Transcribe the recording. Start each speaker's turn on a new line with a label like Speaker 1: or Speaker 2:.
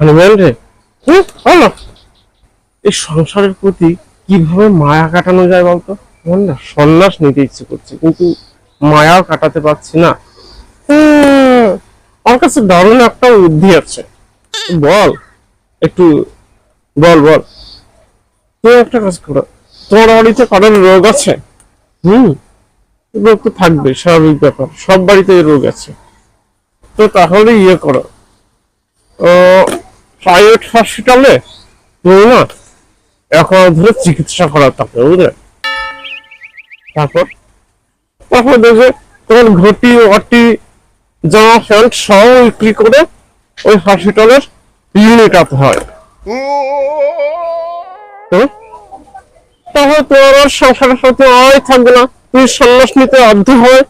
Speaker 1: রে। হুম এই সংসারের প্রতি কীভাবে মায়া কাটানো যায় বলতো? আমার না সন্ন্যাস নিতে ইচ্ছে করছে কিন্তু মায়াও কাটাতে পারছি না। আমার কাছে দারুণ একটা বুদ্ধি আছে। বল একটু বল বল। তুমি একটা কাজ করো তোমার বাড়িতে কারোর রোগ আছে? হুম। রোগ তো থাকবে স্বাভাবিক ব্যাপার সব বাড়িতে রোগ আছে। তো তাহলে ইয়ে করো। প্রাইভেট হসপিটালে না এখন ধরে চিকিৎসা করা তাকে বুঝলে? তারপর? তারপর দেখবে তোমার ঘটি অটি জামা প্যান্ট সব বিক্রি করে ওই হসপিটালের ইউনিট আপ হয়? তাহলে তোমার সংসারের প্রতি আয় থাকবে না। তুমি সন্ন্যাস নিতে বাধ্য হয়।